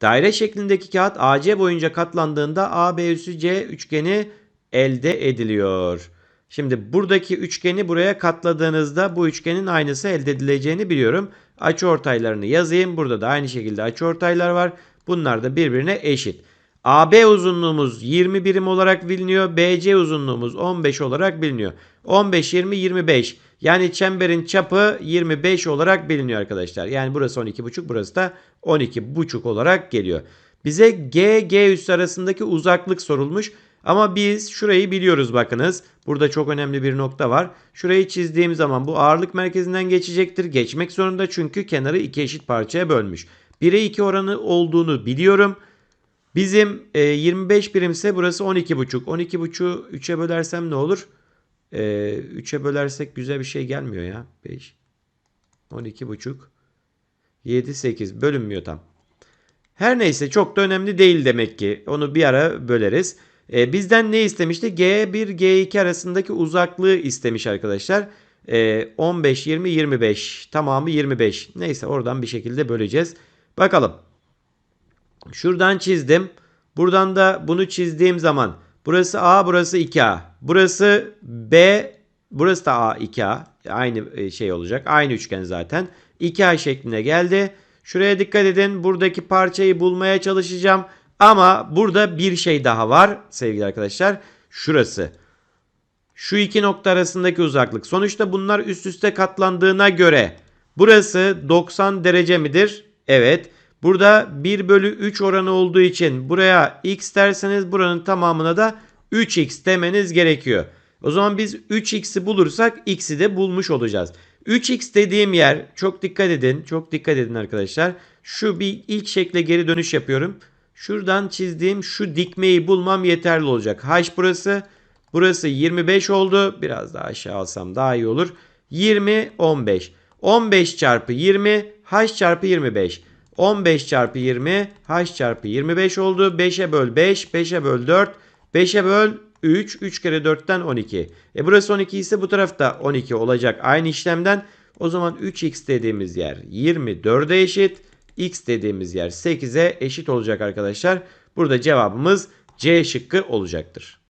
Daire şeklindeki kağıt AC boyunca katlandığında AB üssü C üçgeni elde ediliyor. Şimdi buradaki üçgeni buraya katladığınızda bu üçgenin aynısı elde edileceğini biliyorum. Açıortaylarını yazayım. Burada da aynı şekilde açıortaylar var. Bunlar da birbirine eşit. AB uzunluğumuz 20 birim olarak biliniyor. BC uzunluğumuz 15 olarak biliniyor. 15, 20, 25. Yani çemberin çapı 25 olarak biliniyor arkadaşlar. Yani burası 12,5 burası da 12,5 olarak geliyor. Bize G, G üssü arasındaki uzaklık sorulmuş. Ama biz şurayı biliyoruz bakınız. Burada çok önemli bir nokta var. Şurayı çizdiğim zaman bu ağırlık merkezinden geçecektir. Geçmek zorunda çünkü kenarı iki eşit parçaya bölmüş. 1'e 2 oranı olduğunu biliyorum. Bizim e, 25 birimse burası 12,5. 12,5'u 3'e bölersem ne olur? E, 3'e bölersek güzel bir şey gelmiyor ya. 5, 12,5, 7, 8 bölünmüyor tam. Her neyse çok da önemli değil demek ki. Onu bir ara böleriz. E, bizden ne istemişti? G1, G2 arasındaki uzaklığı istemiş arkadaşlar. E, 15, 20, 25. Tamamı 25. Neyse oradan bir şekilde böleceğiz. Bakalım. Şuradan çizdim. Buradan da bunu çizdiğim zaman burası A, burası 2A. Burası B, burası da A, 2A. Aynı e, şey olacak. Aynı üçgen zaten. 2A şeklinde geldi. Şuraya dikkat edin. Buradaki parçayı bulmaya çalışacağım. Ama burada bir şey daha var sevgili arkadaşlar. Şurası. Şu iki nokta arasındaki uzaklık. Sonuçta bunlar üst üste katlandığına göre burası 90 derece midir? Evet. Burada 1 bölü 3 oranı olduğu için buraya x derseniz buranın tamamına da 3x demeniz gerekiyor. O zaman biz 3x'i bulursak x'i de bulmuş olacağız. 3x dediğim yer çok dikkat edin. Çok dikkat edin arkadaşlar. Şu bir ilk şekle geri dönüş yapıyorum. Şuradan çizdiğim şu dikmeyi bulmam yeterli olacak. H burası. Burası 25 oldu. Biraz daha aşağı alsam daha iyi olur. 20, 15. 15 çarpı 20, H çarpı 25. 15 çarpı 20, H çarpı 25 oldu. 5'e böl 5, 5'e böl 4, 5'e böl 3, 3 kere 4'ten 12. E burası 12 ise bu tarafta 12 olacak aynı işlemden. O zaman 3x dediğimiz yer 24'e eşit. X dediğimiz yer 8'e eşit olacak arkadaşlar. Burada cevabımız C şıkkı olacaktır.